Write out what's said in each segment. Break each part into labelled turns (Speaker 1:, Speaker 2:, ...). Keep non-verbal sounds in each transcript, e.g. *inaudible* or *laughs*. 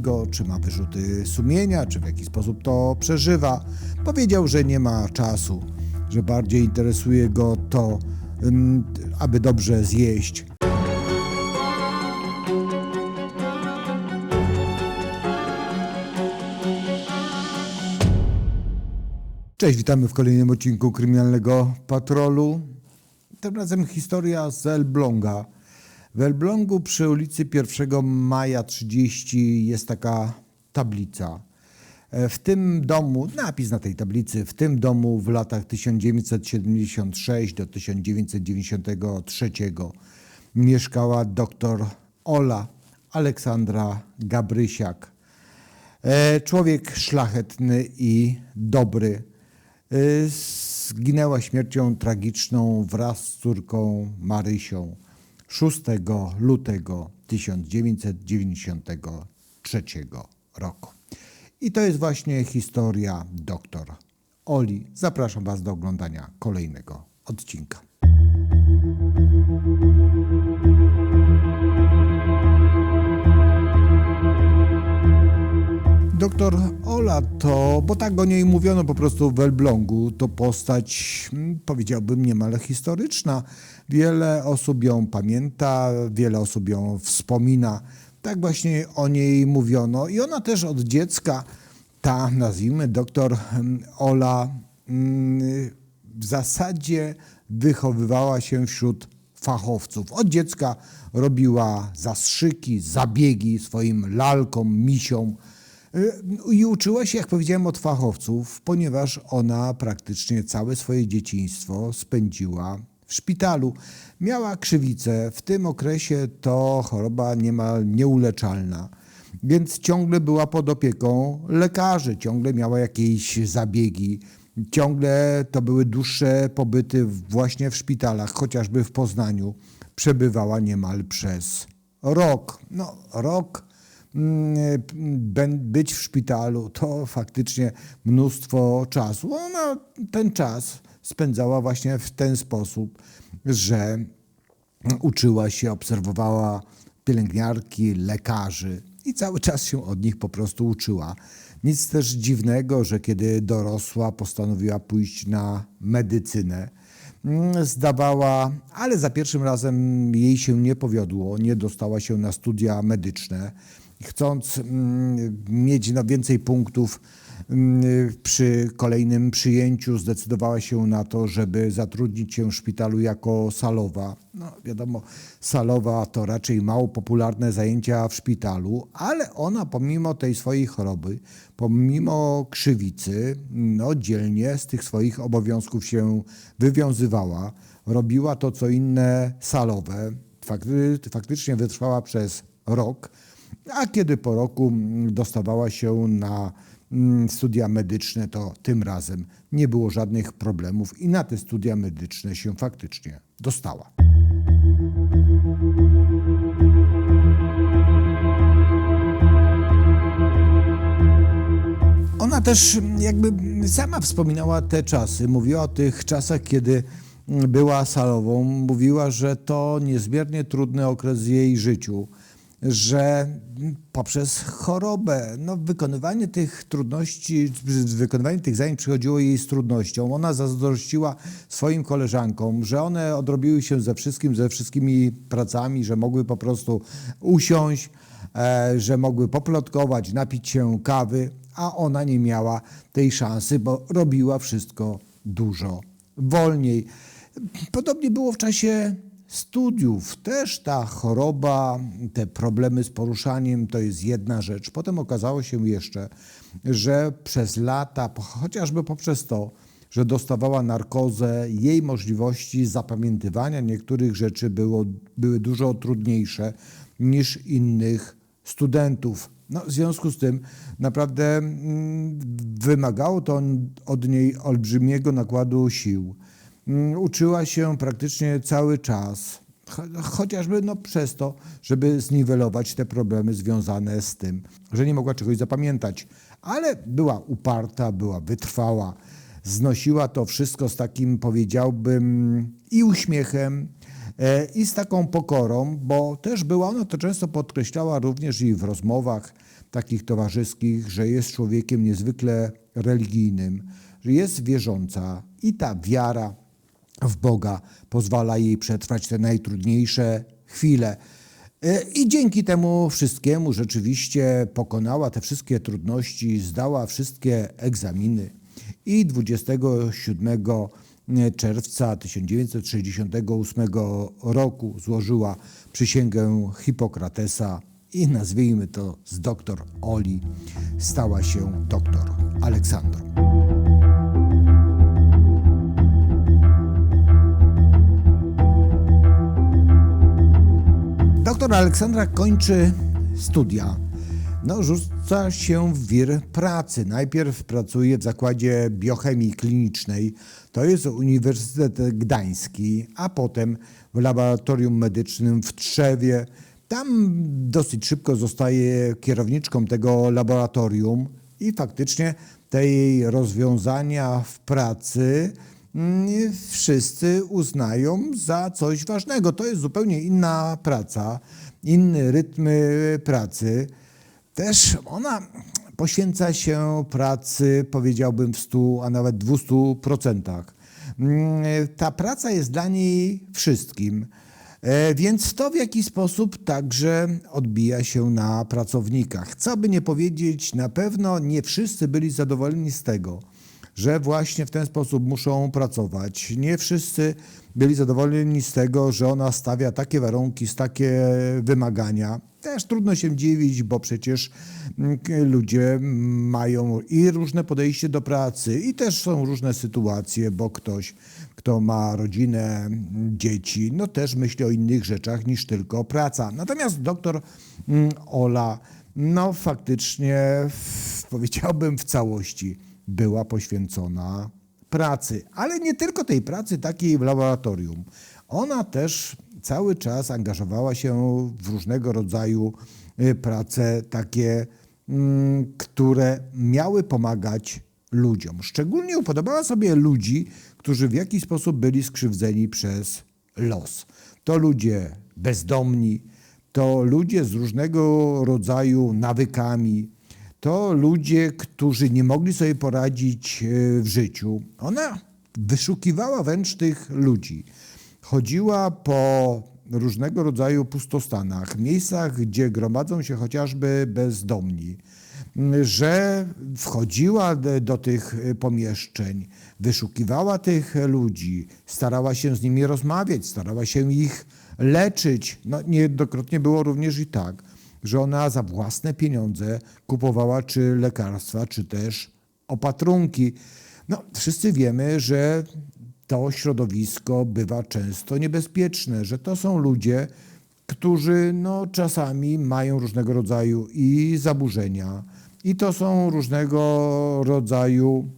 Speaker 1: Go, czy ma wyrzuty sumienia, czy w jaki sposób to przeżywa. Powiedział, że nie ma czasu, że bardziej interesuje go to, ym, aby dobrze zjeść. Cześć, witamy w kolejnym odcinku Kryminalnego Patrolu. Tym razem historia z Elbląga. W Elblągu przy ulicy 1 Maja 30 jest taka tablica. E, W tym domu, napis na tej tablicy, w tym domu w latach 1976 do 1993 mieszkała doktor Ola Aleksandra Gabrysiak. E, Człowiek szlachetny i dobry. E, Zginęła śmiercią tragiczną wraz z córką Marysią 6 lutego 1993 roku. I to jest właśnie historia doktor Oli. Zapraszam Was do oglądania kolejnego odcinka. Doktor Ola to, bo tak o niej mówiono po prostu w Elblągu, to postać, mm, powiedziałbym, niemal historyczna. Wiele osób ją pamięta, wiele osób ją wspomina. Tak właśnie o niej mówiono. I ona też od dziecka, ta nazwijmy doktor mm, Ola, mm, w zasadzie wychowywała się wśród fachowców. Od dziecka robiła zastrzyki, zabiegi swoim lalkom, misiom. I uczyła się, jak powiedziałem, od fachowców, ponieważ ona praktycznie całe swoje dzieciństwo spędziła w szpitalu. Miała krzywicę. W tym okresie to choroba niemal nieuleczalna, więc ciągle była pod opieką lekarzy, ciągle miała jakieś zabiegi. Ciągle to były dłuższe pobyty właśnie w szpitalach, chociażby w Poznaniu. Przebywała niemal przez rok. No, rok być w szpitalu to faktycznie mnóstwo czasu. Ona ten czas spędzała właśnie w ten sposób, że uczyła się, obserwowała pielęgniarki, lekarzy i cały czas się od nich po prostu uczyła. Nic też dziwnego, że kiedy dorosła, postanowiła pójść na medycynę. Mm, Zdawała, ale za pierwszym razem jej się nie powiodło, nie dostała się na studia medyczne. Chcąc mm, mieć więcej punktów mm, przy kolejnym przyjęciu, zdecydowała się na to, żeby zatrudnić się w szpitalu jako salowa. No, wiadomo, salowa to raczej mało popularne zajęcia w szpitalu, ale ona pomimo tej swojej choroby, pomimo krzywicy, no, dzielnie z tych swoich obowiązków się wywiązywała. Robiła to, co inne salowe. Fakty, faktycznie wytrwała przez rok, a kiedy po roku mm, dostawała się na mm, studia medyczne, to tym razem nie było żadnych problemów i na te studia medyczne się faktycznie dostała. Ona też jakby sama wspominała te czasy, mówiła o tych czasach, kiedy była salową, mówiła, że to niezmiernie trudny okres w jej życiu, że poprzez chorobę, no, wykonywanie tych trudności, wykonywanie tych zajęć przychodziło jej z trudnością. Ona zazdrościła swoim koleżankom, że one odrobiły się ze wszystkim, ze wszystkimi pracami, że mogły po prostu usiąść, e, że mogły poplotkować, napić się kawy, a ona nie miała tej szansy, bo robiła wszystko dużo wolniej. Podobnie było w czasie studiów. Też ta choroba, te problemy z poruszaniem to jest jedna rzecz. Potem okazało się jeszcze, że przez lata, chociażby poprzez to, że dostawała narkozę, jej możliwości zapamiętywania niektórych rzeczy było, były dużo trudniejsze niż innych studentów. No, w związku z tym naprawdę mm, wymagało to od niej olbrzymiego nakładu sił. Mm, Uczyła się praktycznie cały czas, cho- chociażby no przez to, żeby zniwelować te problemy związane z tym, że nie mogła czegoś zapamiętać. Ale była uparta, była wytrwała, znosiła to wszystko z takim, powiedziałbym, i uśmiechem, E, I z taką pokorą, bo też była ona to często podkreślała również i w rozmowach takich towarzyskich, że jest człowiekiem niezwykle religijnym, że jest wierząca i ta wiara w Boga pozwala jej przetrwać te najtrudniejsze chwile. E, I dzięki temu wszystkiemu rzeczywiście pokonała te wszystkie trudności, zdała wszystkie egzaminy i 27 czerwca 1968 roku złożyła przysięgę Hipokratesa i nazwijmy to z doktor Oli stała się doktor Aleksandrą. Doktor Aleksandra kończy studia. No, rzuca się w wir pracy. Najpierw pracuje w zakładzie biochemii klinicznej, to jest Uniwersytet Gdański, a potem w laboratorium medycznym w Trzewie. Tam dosyć szybko zostaje kierowniczką tego laboratorium i faktycznie te jej rozwiązania w pracy wszyscy uznają za coś ważnego. To jest zupełnie inna praca, inny rytm pracy. Też ona poświęca się pracy, powiedziałbym, w 100, a nawet 200%. Mm, Ta praca jest dla niej wszystkim. E, Więc to w jakiś sposób także odbija się na pracownikach. Co by nie powiedzieć, na pewno nie wszyscy byli zadowoleni z tego, że właśnie w ten sposób muszą pracować. Nie wszyscy byli zadowoleni z tego, że ona stawia takie warunki, takie wymagania. Też trudno się dziwić, bo przecież mm, ludzie mają i różne podejście do pracy, i też są różne sytuacje, bo ktoś, kto ma rodzinę, dzieci, no też myśli o innych rzeczach niż tylko praca. Natomiast doktor mm, Ola, no faktycznie, powiedziałbym w całości, była poświęcona pracy, ale nie tylko tej pracy takiej w laboratorium. Ona też cały czas angażowała się w różnego rodzaju y, prace takie, mm, które miały pomagać ludziom. Szczególnie upodobała sobie ludzi, którzy w jakiś sposób byli skrzywdzeni przez los. To ludzie bezdomni, to ludzie z różnego rodzaju nawykami, to ludzie, którzy nie mogli sobie poradzić e, w życiu. Ona wyszukiwała wręcz tych ludzi. Chodziła po różnego rodzaju pustostanach, miejscach, gdzie gromadzą się chociażby bezdomni, że wchodziła do, tych e, pomieszczeń, wyszukiwała tych ludzi, starała się z nimi rozmawiać, starała się ich leczyć. No, niejednokrotnie było również i tak, że ona za własne pieniądze kupowała czy lekarstwa, czy też opatrunki. No, wszyscy wiemy, że to środowisko bywa często niebezpieczne, że to są ludzie, którzy no, czasami mają różnego rodzaju i zaburzenia, i to są różnego rodzaju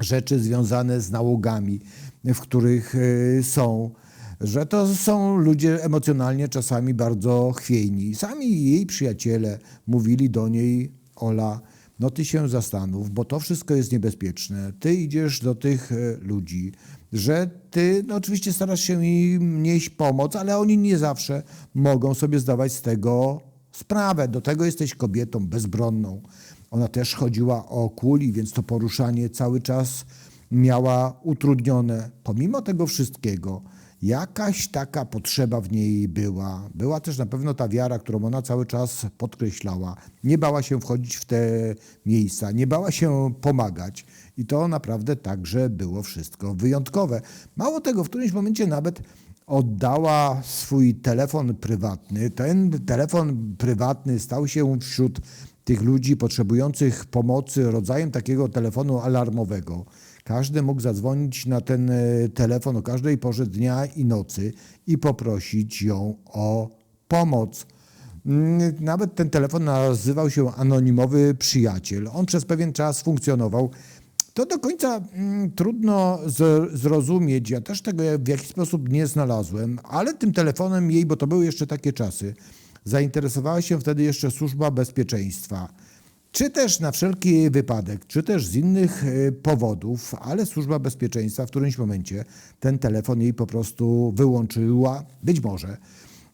Speaker 1: rzeczy związane z nałogami, w których y, są że to są ludzie emocjonalnie czasami bardzo chwiejni. Sami jej przyjaciele mówili do niej, Ola, no ty się zastanów, bo to wszystko jest niebezpieczne. Ty idziesz do tych e, ludzi, że ty no oczywiście starasz się im nieść pomoc, ale oni nie zawsze mogą sobie zdawać z tego sprawę. Do tego jesteś kobietą bezbronną. Ona też chodziła o kuli, więc to poruszanie cały czas miała utrudnione. Pomimo tego wszystkiego, Jakaś taka potrzeba w niej była. Była też na pewno ta wiara, którą ona cały czas podkreślała. Nie bała się wchodzić w te miejsca, nie bała się pomagać. I to naprawdę także było wszystko wyjątkowe. Mało tego, w którymś momencie nawet oddała swój telefon prywatny. Ten telefon prywatny stał się wśród tych ludzi potrzebujących pomocy rodzajem takiego telefonu alarmowego. Każdy mógł zadzwonić na ten e, telefon o każdej porze dnia i nocy i poprosić ją o pomoc. Mm, nawet ten telefon nazywał się Anonimowy Przyjaciel. On przez pewien czas funkcjonował. To do końca mm, trudno zrozumieć. Ja też tego w jakiś sposób nie znalazłem, ale tym telefonem jej, bo to były jeszcze takie czasy, zainteresowała się wtedy jeszcze Służba Bezpieczeństwa. Czy też na wszelki wypadek, czy też z innych e, powodów, ale służba bezpieczeństwa w którymś momencie ten telefon jej po prostu wyłączyła. Być może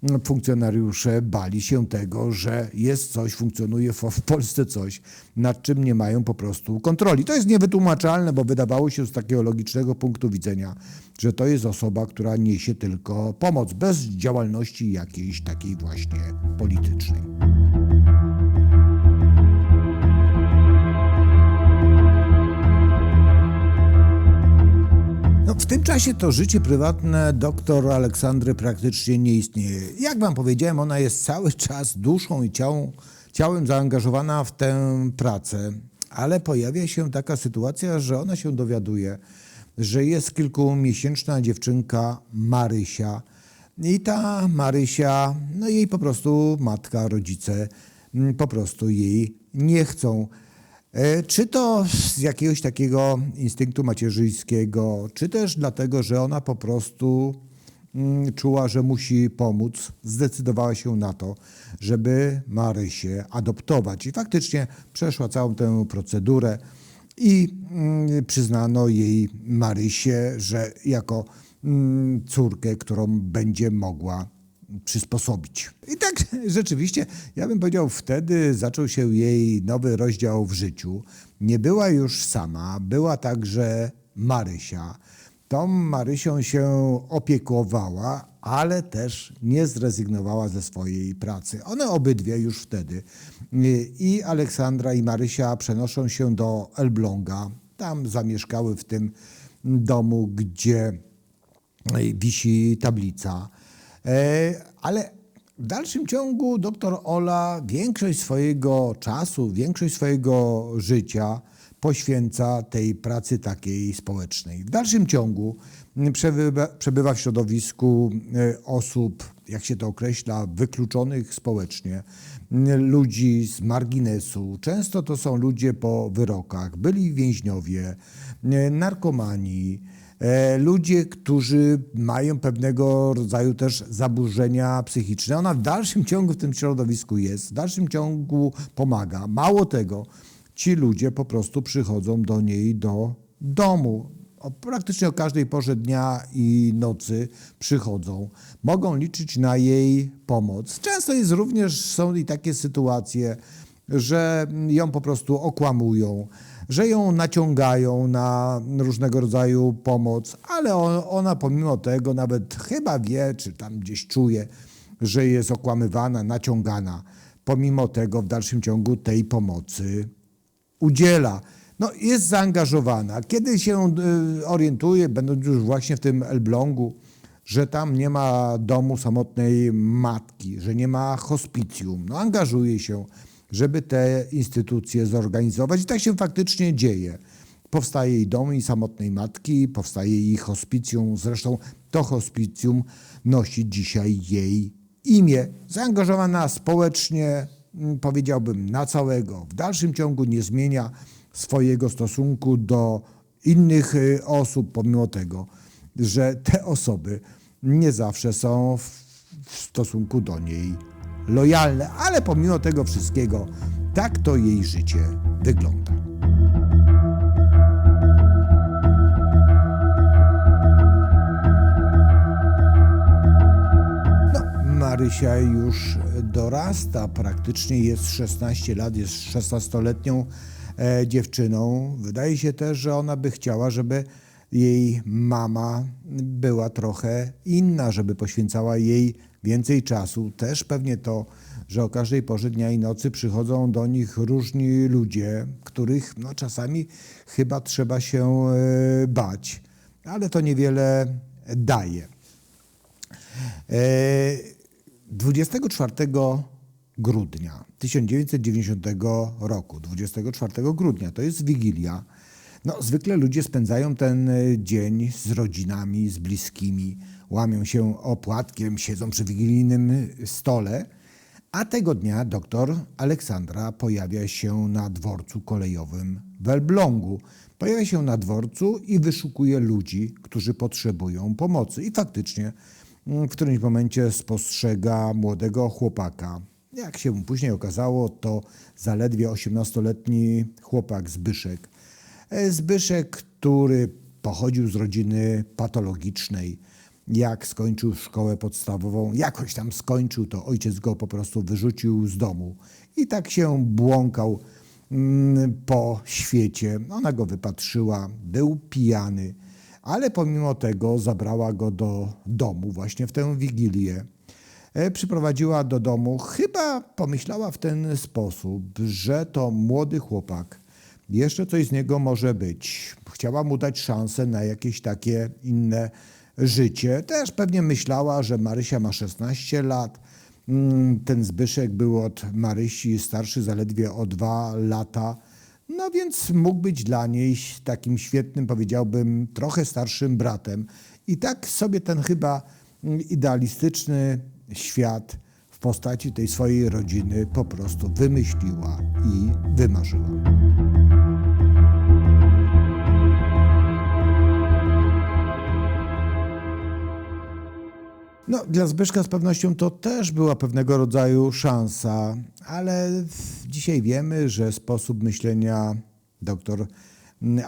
Speaker 1: mm, funkcjonariusze bali się tego, że jest coś, funkcjonuje w w Polsce coś, nad czym nie mają po prostu kontroli. To jest niewytłumaczalne, bo wydawało się z takiego logicznego punktu widzenia, że to jest osoba, która niesie tylko pomoc, bez działalności jakiejś takiej właśnie politycznej. Tym czasie to życie prywatne doktor Aleksandry praktycznie nie istnieje. Jak wam powiedziałem, ona jest cały czas duszą i ciałą, ciałem zaangażowana w tę pracę, ale pojawia się taka sytuacja, że ona się dowiaduje, że jest kilkumiesięczna dziewczynka Marysia i ta Marysia, no jej po prostu matka, rodzice mm, po prostu jej nie chcą. E, Czy to z jakiegoś takiego instynktu macierzyńskiego, czy też dlatego, że ona po prostu mm, czuła, że musi pomóc, zdecydowała się na to, żeby Marysię adoptować. I faktycznie przeszła całą tę procedurę i mm, przyznano jej Marysię, że jako mm, córkę, którą będzie mogła przysposobić. I tak *laughs* rzeczywiście, ja bym powiedział, wtedy zaczął się jej nowy rozdział w życiu. Nie była już sama, była także Marysia. Tą Marysią się opiekowała, ale też nie zrezygnowała ze swojej pracy. One obydwie już wtedy, i Aleksandra i Marysia przenoszą się do Elbląga. Tam zamieszkały w tym domu, gdzie wisi tablica. E, Ale w dalszym ciągu doktor Ola większość swojego czasu, większość swojego życia poświęca tej pracy takiej społecznej. W dalszym ciągu przebywa, przebywa w środowisku e, osób, jak się to określa, wykluczonych społecznie, ludzi z marginesu. Często to są ludzie po wyrokach, byli więźniowie, e, narkomani, ludzie, którzy mają pewnego rodzaju też zaburzenia psychiczne. Ona w dalszym ciągu w tym środowisku jest, w dalszym ciągu pomaga. Mało tego, ci ludzie po prostu przychodzą do niej do domu. O, praktycznie o każdej porze dnia i nocy przychodzą. Mogą liczyć na jej pomoc. Często jest również, są i takie sytuacje, że ją po prostu okłamują, że ją naciągają na różnego rodzaju pomoc, ale on, ona pomimo tego nawet chyba wie, czy tam gdzieś czuje, że jest okłamywana, naciągana. Pomimo tego w dalszym ciągu tej pomocy udziela. No, jest zaangażowana. Kiedy się y, orientuje, będąc już właśnie w tym Elblągu, że tam nie ma domu samotnej matki, że nie ma hospicjum, no, angażuje się, żeby te instytucje zorganizować i tak się faktycznie dzieje. Powstaje jej dom i samotnej matki, powstaje jej hospicjum, zresztą to hospicjum nosi dzisiaj jej imię. Zaangażowana społecznie, mm, powiedziałbym, na całego. W dalszym ciągu nie zmienia swojego stosunku do innych y, osób, pomimo tego, że te osoby nie zawsze są w stosunku do niej lojalne, ale pomimo tego wszystkiego, tak to jej życie wygląda. No, Marysia już dorasta, praktycznie jest 16 lat, jest 16-letnią e, dziewczyną. Wydaje się też, że ona by chciała, żeby jej mama była trochę inna, żeby poświęcała jej więcej czasu. Też pewnie to, że o każdej porze dnia i nocy przychodzą do nich różni ludzie, których no, czasami chyba trzeba się e, bać, ale to niewiele daje. E, 24 grudnia 1990 roku, 24 grudnia, to jest Wigilia. No, zwykle ludzie spędzają ten e, dzień z rodzinami, z bliskimi, łamią się opłatkiem, siedzą przy wigilijnym stole, a tego dnia doktor Aleksandra pojawia się na dworcu kolejowym w Elblągu. Pojawia się na dworcu i wyszukuje ludzi, którzy potrzebują pomocy. I faktycznie mm, w którymś momencie spostrzega młodego chłopaka, Jak się później okazało, to zaledwie 18-letni chłopak Zbyszek. E, Zbyszek, który pochodził z rodziny patologicznej. Jak skończył szkołę podstawową, jakoś tam skończył, to ojciec go po prostu wyrzucił z domu. I tak się błąkał mm, po świecie. Ona go wypatrzyła, był pijany, ale pomimo tego zabrała go do domu właśnie w tę wigilię. E, Przyprowadziła do domu, chyba pomyślała w ten sposób, że to młody chłopak, jeszcze coś z niego może być. Chciała mu dać szansę na jakieś takie inne życie. Też pewnie myślała, że Marysia ma 16 lat. Mm, Ten Zbyszek był od Marysi starszy zaledwie o dwa lata. No więc mógł być dla niej takim świetnym, powiedziałbym, trochę starszym bratem. I tak sobie ten chyba mm, idealistyczny świat w postaci tej swojej rodziny po prostu wymyśliła i wymarzyła. No, dla Zbyszka z pewnością to też była pewnego rodzaju szansa, ale dzisiaj wiemy, że sposób myślenia doktor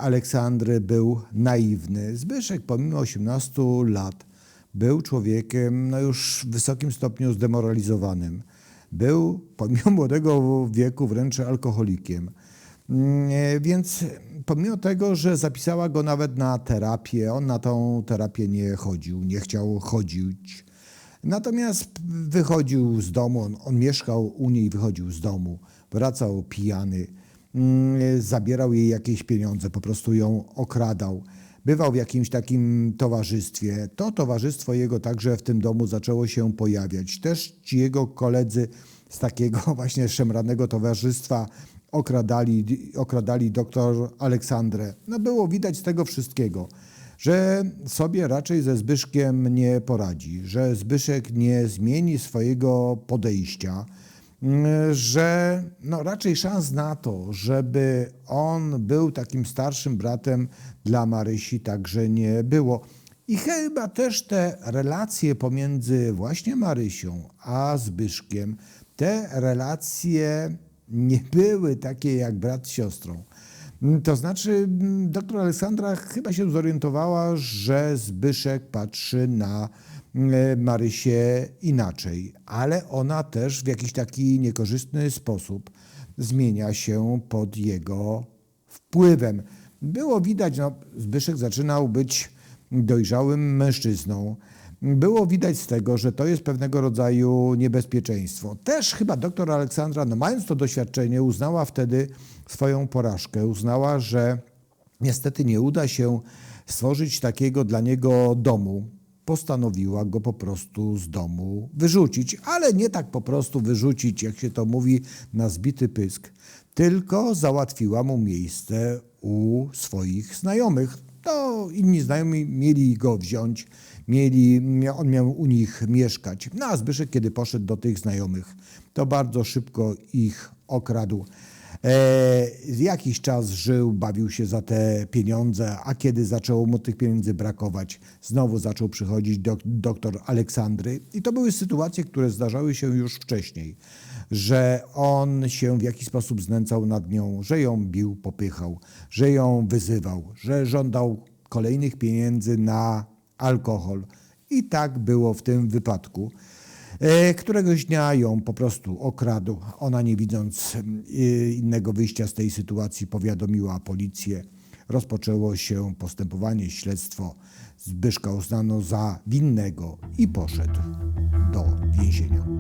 Speaker 1: Aleksandry był naiwny. Zbyszek pomimo 18 lat był człowiekiem no już w wysokim stopniu zdemoralizowanym. Był pomimo *laughs* młodego wieku wręcz alkoholikiem. Mm, Więc pomimo tego, że zapisała go nawet na terapię, on na tą terapię nie chodził, nie chciał chodzić. Natomiast wychodził z domu, on, on mieszkał u niej, wychodził z domu, wracał pijany, mm, zabierał jej jakieś pieniądze, po prostu ją okradał. Bywał w jakimś takim towarzystwie. To towarzystwo jego także w tym domu zaczęło się pojawiać. Też ci jego koledzy z takiego *laughs* właśnie szemranego towarzystwa okradali, okradali doktor Aleksandrę. No było widać z tego wszystkiego, że sobie raczej ze Zbyszkiem nie poradzi, że Zbyszek nie zmieni swojego podejścia, mm, że no raczej szans na to, żeby on był takim starszym bratem dla Marysi także nie było. I chyba też te relacje pomiędzy właśnie Marysią a Zbyszkiem, te relacje nie były takie jak brat z siostrą. To znaczy, mm, doktor Aleksandra chyba się zorientowała, że Zbyszek patrzy na mm, Marysię inaczej, ale ona też w jakiś taki niekorzystny sposób zmienia się pod jego wpływem. Było widać, no, Zbyszek zaczynał być dojrzałym mężczyzną. Było widać z tego, że to jest pewnego rodzaju niebezpieczeństwo. Też chyba doktor Aleksandra, no mając to doświadczenie, uznała wtedy swoją porażkę. Uznała, że niestety nie uda się stworzyć takiego dla niego domu. Postanowiła go po prostu z domu wyrzucić, ale nie tak po prostu wyrzucić, jak się to mówi, na zbity pysk, tylko załatwiła mu miejsce u swoich znajomych. To inni znajomi mieli go wziąć, mieli, on miał u nich mieszkać. No a Zbyszek, kiedy poszedł do tych znajomych, to bardzo szybko ich okradł. E, jakiś czas żył, bawił się za te pieniądze, a kiedy zaczęło mu tych pieniędzy brakować, znowu zaczął przychodzić do doktor Aleksandry. I to były sytuacje, które zdarzały się już wcześniej, że on się w jakiś sposób znęcał nad nią, że ją bił, popychał, że ją wyzywał, że żądał kolejnych pieniędzy na alkohol. I tak było w tym wypadku. E, Któregoś dnia ją po prostu okradł. Ona, nie widząc mm, innego wyjścia z tej sytuacji, powiadomiła policję. Rozpoczęło się postępowanie, śledztwo. Zbyszka uznano za winnego i poszedł do więzienia.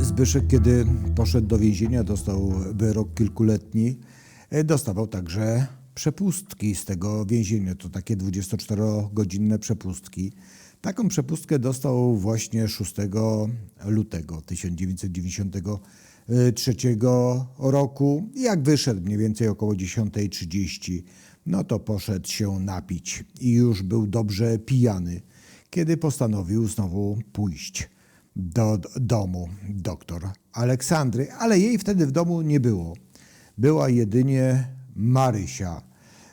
Speaker 1: Zbyszek, kiedy poszedł do więzienia, dostał wyrok kilkuletni, e, dostawał także przepustki z tego więzienia. To takie 24-godzinne przepustki. Taką przepustkę dostał właśnie 6 lutego 1993 roku. Jak wyszedł mniej więcej około 10.30, no to poszedł się napić i już był dobrze pijany, kiedy postanowił znowu pójść do domu doktor Aleksandry, ale jej wtedy w domu nie było. Była jedynie Marysia.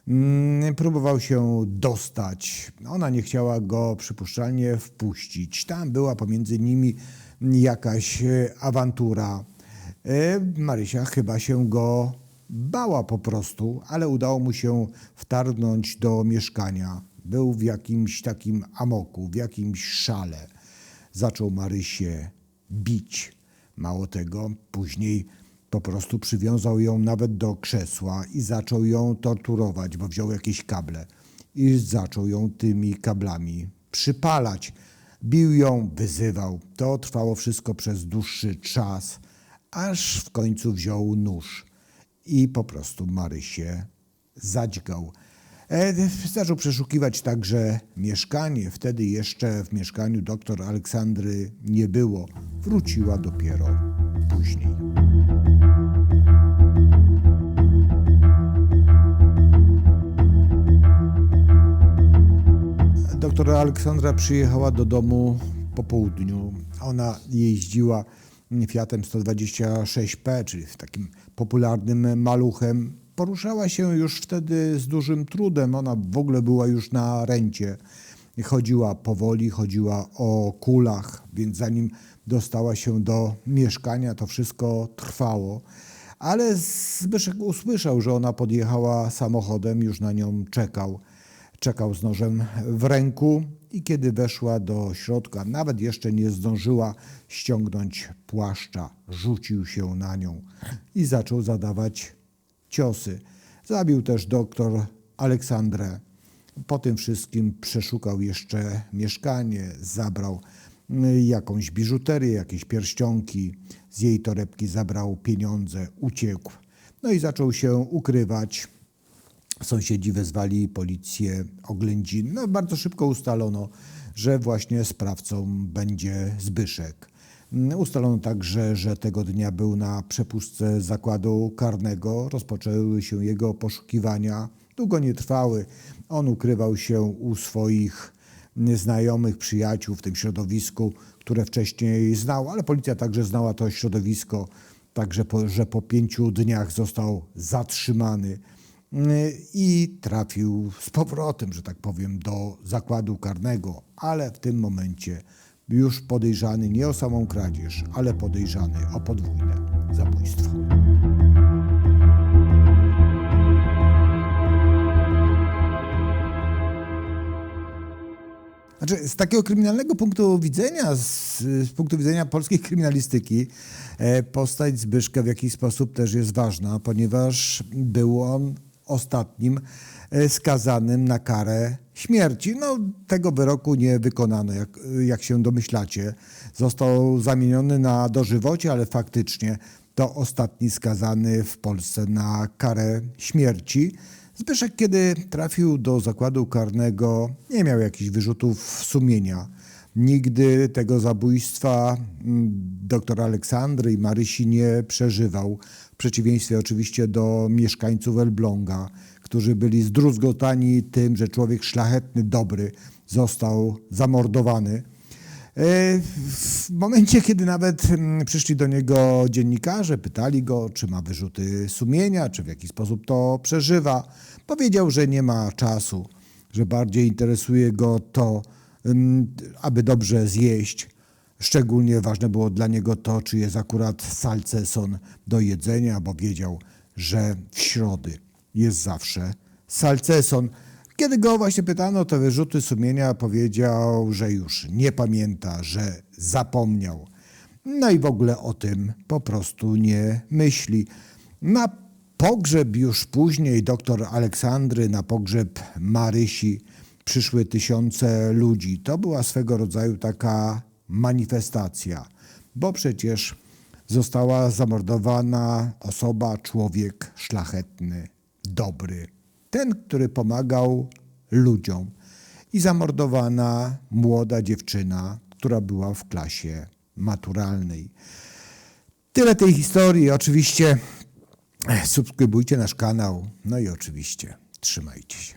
Speaker 1: Mm, Próbował się dostać. Ona nie chciała go przypuszczalnie wpuścić. Tam była pomiędzy nimi jakaś e, awantura. E, Marysia chyba się go bała po prostu, ale udało mu się wtargnąć do mieszkania. Był w jakimś takim amoku, w jakimś szale. Zaczął Marysię bić. Mało tego, później po prostu przywiązał ją nawet do krzesła i zaczął ją torturować, bo wziął jakieś kable i zaczął ją tymi kablami przypalać. Bił ją, wyzywał. To trwało wszystko przez dłuższy czas, aż w końcu wziął nóż i po prostu Marysię zadźgał. E, Zaczął przeszukiwać także mieszkanie. Wtedy jeszcze w mieszkaniu doktor Aleksandry nie było. Wróciła dopiero później. Doktor Aleksandra przyjechała do domu po południu. Ona jeździła Fiatem 126P, czyli takim popularnym maluchem. Poruszała się już wtedy z dużym trudem. Ona w ogóle była już na rencie. Chodziła powoli, chodziła o kulach, więc zanim dostała się do mieszkania, to wszystko trwało. Ale Zbyszek usłyszał, że ona podjechała samochodem, już na nią czekał. Czekał z nożem w ręku i kiedy weszła do środka, nawet jeszcze nie zdążyła ściągnąć płaszcza, rzucił się na nią i zaczął zadawać ciosy. Zabił też doktor Aleksandrę. Po tym wszystkim przeszukał jeszcze mieszkanie, zabrał y, jakąś biżuterię, jakieś pierścionki, z jej torebki zabrał pieniądze, uciekł. No i zaczął się ukrywać. Sąsiedzi wezwali policję oględzin. No, bardzo szybko ustalono, że właśnie sprawcą będzie Zbyszek. Ustalono także, że tego dnia był na przepustce zakładu karnego. Rozpoczęły się jego poszukiwania. Długo nie trwały. On ukrywał się u swoich znajomych, przyjaciół w tym środowisku, które wcześniej znał, ale policja także znała to środowisko, także po, że po pięciu dniach został zatrzymany i trafił z powrotem, że tak powiem, do zakładu karnego, ale w tym momencie już podejrzany nie o samą kradzież, ale podejrzany o podwójne zabójstwo. Znaczy, z takiego kryminalnego punktu widzenia, z, z punktu widzenia polskiej kryminalistyki, e, postać Zbyszka w jakiś sposób też jest ważna, ponieważ był on ostatnim e, skazanym na karę śmierci. No, tego wyroku nie wykonano, jak, jak się domyślacie. Został zamieniony na dożywocie, ale faktycznie to ostatni skazany w Polsce na karę śmierci. Zbyszek, kiedy trafił do zakładu karnego, nie miał jakichś wyrzutów sumienia. Nigdy tego zabójstwa mm, doktora Aleksandry i Marysi nie przeżywał. W przeciwieństwie oczywiście do mieszkańców Elbląga, którzy byli zdruzgotani tym, że człowiek szlachetny, dobry został zamordowany. E, W momencie, kiedy nawet mm, przyszli do niego dziennikarze, pytali go, czy ma wyrzuty sumienia, czy w jaki sposób to przeżywa, powiedział, że nie ma czasu, że bardziej interesuje go to, ym, aby dobrze zjeść. Szczególnie ważne było dla niego to, czy jest akurat salceson do jedzenia, bo wiedział, że w środy jest zawsze salceson. Kiedy go właśnie pytano o te wyrzuty sumienia, powiedział, że już nie pamięta, że zapomniał. No i w ogóle o tym po prostu nie myśli. Na pogrzeb już później doktor Aleksandry, na pogrzeb Marysi przyszły tysiące ludzi. To była swego rodzaju taka manifestacja, bo przecież została zamordowana osoba, człowiek szlachetny, dobry, ten, który pomagał ludziom, i zamordowana młoda dziewczyna, która była w klasie maturalnej. Tyle tej historii. Oczywiście subskrybujcie nasz kanał. No i oczywiście trzymajcie się.